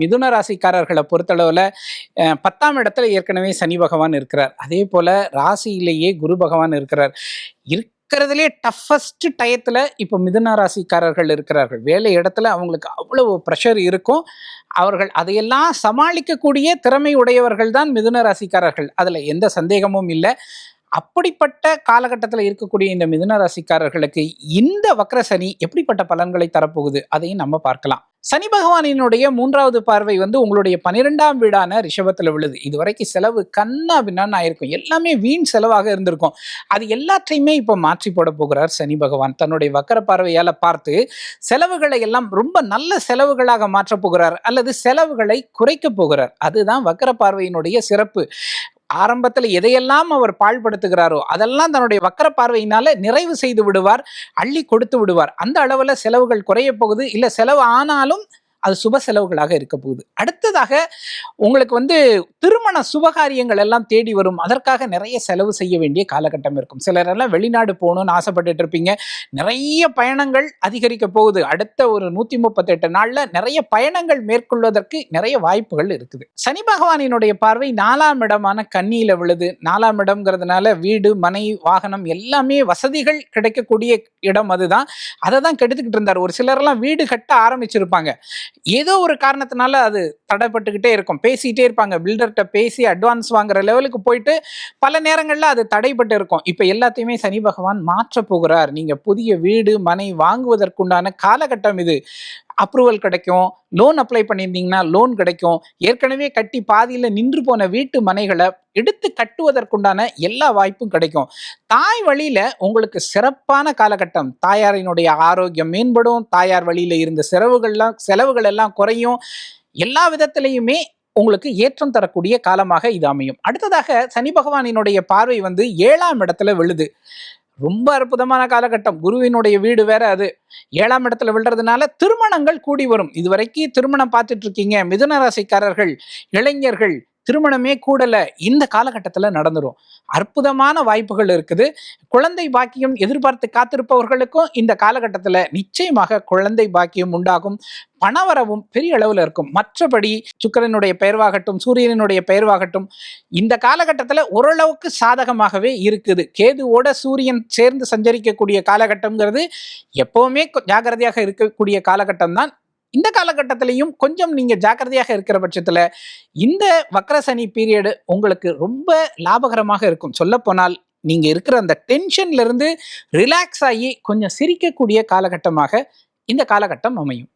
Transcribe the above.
மிதுன ராசிக்காரர்களை பொறுத்தளவில் பத்தாம் இடத்துல ஏற்கனவே சனி பகவான் இருக்கிறார். அதே போல் ராசியிலேயே குரு பகவான் இருக்கிறார். இருக்கிறதுலே டஃபஸ்ட் டயத்தில் இப்போ மிதுன ராசிக்காரர்கள் இருக்கிறார்கள். வேலை இடத்துல அவங்களுக்கு அவ்வளவு ப்ரெஷர் இருக்கும். அவர்கள் அதையெல்லாம் சமாளிக்கக்கூடிய திறமை உடையவர்கள் தான் மிதுன ராசிக்காரர்கள். அதில் எந்த சந்தேகமும் இல்லை. அப்படிப்பட்ட காலகட்டத்தில் இருக்கக்கூடிய இந்த மிதுன ராசிக்காரர்களுக்கு இந்த வக்ர சனி எப்படிப்பட்ட பலன்களை தரப்போகுது அதையும் நம்ம பார்க்கலாம். சனி பகவானினுடைய மூன்றாவது பார்வை வந்து உங்களுடைய பன்னிரெண்டாம் வீடான ரிஷபத்தில் விழுது. இதுவரைக்கும் செலவு கண்ணா பின்னான்னு ஆயிருக்கும். எல்லாமே வீண் செலவாக இருந்திருக்கும். அது எல்லாத்தையுமே இப்போ மாற்றி போட போகிறார் சனி பகவான். தன்னுடைய வக்கர பார்வையால் பார்த்து செலவுகளை எல்லாம் ரொம்ப நல்ல செலவுகளாக மாற்றப் போகிறார் அல்லது செலவுகளை குறைக்க போகிறார். அதுதான் வக்கர பார்வையினுடைய சிறப்பு. ஆரம்பத்தில் எதையெல்லாம் அவர் பாழ்படுத்துகிறாரோ அதெல்லாம் தன்னுடைய வக்கர பார்வையினால நிறைவு செய்து விடுவார் அள்ளி கொடுத்து விடுவார். அந்த அளவில் செலவுகள் குறைய போகுது. இல்லை செலவு ஆனாலும் அது சுப செலவுகளாக இருக்க போகுது. அடுத்ததாக உங்களுக்கு வந்து திருமண சுபகாரியங்கள் எல்லாம் தேடி வரும். அதற்காக நிறைய செலவு செய்ய வேண்டிய காலகட்டம் இருக்கும். சிலரெல்லாம் வெளிநாடு போகணும்னு ஆசைப்பட்டுட்டு இருப்பீங்க. நிறைய பயணங்கள் அதிகரிக்க போகுது. அடுத்த ஒரு நூற்றி முப்பத்தெட்டு நாளில் நிறைய பயணங்கள் மேற்கொள்வதற்கு நிறைய வாய்ப்புகள் இருக்குது. சனி பகவானினுடைய பார்வை நாலாம் இடமான கன்னியில விழுது. நாலாம் இடம்ங்கிறதுனால வீடு மனை வாகனம் எல்லாமே வசதிகள் கிடைக்கக்கூடிய இடம் அதுதான். அதை தான் கெடுத்துக்கிட்டு இருந்தார். ஒரு சிலரெல்லாம் வீடு கட்ட ஆரம்பிச்சிருப்பாங்க. ஏதோ ஒரு காரணத்தினால அது தடைப்பட்டுக்கிட்டே இருக்கும். பேசிக்கிட்டே இருப்பாங்க. பில்டர்கிட்ட பேசி அட்வான்ஸ் வாங்குற லெவலுக்கு போயிட்டு பல நேரங்களில் அது தடைப்பட்டு இருக்கும். இப்போ எல்லாத்தையுமே சனி பகவான் மாற்ற போகிறார். நீங்கள் புதிய வீடு மனை வாங்குவதற்குண்டான காலகட்டம் இது. அப்ரூவல் கிடைக்கும். லோன் அப்ளை பண்ணியிருந்தீங்கன்னா லோன் கிடைக்கும். ஏற்கனவே கட்டி பாதியில் நின்று போன வீட்டு மனைகளை எடுத்து கட்டுவதற்குண்டான எல்லா வாய்ப்பும் கிடைக்கும். தாய் வழியில் உங்களுக்கு சிறப்பான காலகட்டம். தாயாரினுடைய ஆரோக்கியம் மேம்படும். தாயார் வழியில் இருந்த செலவுகள்லாம் செலவுகள் எல்லாம் குறையும். எல்லா விதத்திலையுமே உங்களுக்கு ஏற்றம் தரக்கூடிய காலமாக இது அமையும். அடுத்ததாக சனி பகவானினுடைய பார்வை வந்து ஏழாம் இடத்துல விழுது. ரொம்ப அற்புதமான காலகட்டம். குருவினுடைய வீடு வேற அது. ஏழாம் இடத்துல விழுறதுனால திருமணங்கள் கூடி வரும். இதுவரைக்கும் திருமணம் பார்த்துட்டு இருக்கீங்க. மிதுன ராசிக்காரர்கள் இளைஞர்கள் திருமணமே கூடல. இந்த காலகட்டத்தில் நடந்துடும் அற்புதமான வாய்ப்புகள் இருக்குது. குழந்தை பாக்கியம் எதிர்பார்த்து காத்திருப்பவர்களுக்கும் இந்த காலகட்டத்தில் நிச்சயமாக குழந்தை பாக்கியம் உண்டாகும். பணவரவும் பெரிய அளவில் இருக்கும். மற்றபடி சுக்கரனுடைய பெயர்வாகட்டும் சூரியனுடைய பெயர்வாகட்டும் இந்த காலகட்டத்தில் ஓரளவுக்கு சாதகமாகவே இருக்குது. கேதுவோட சூரியன் சேர்ந்து சஞ்சரிக்கக்கூடிய காலகட்டம்ங்கிறது எப்பவுமே ஜாகிரதையாக ஜாக்கிரதையாக இருக்கக்கூடிய காலகட்டம் தான் இந்த காலகட்டத்திலையும் கொஞ்சம் நீங்கள் ஜாக்கிரதையாக இருக்கிற பட்சத்தில் இந்த வக்ரசனி பீரியடு உங்களுக்கு ரொம்ப லாபகரமாக இருக்கும். சொல்லப்போனால் நீங்கள் இருக்கிற அந்த டென்ஷன்லேருந்து ரிலாக்ஸ் ஆகி கொஞ்சம் சிரிக்கக்கூடிய காலகட்டமாக இந்த காலகட்டம் அமையும்.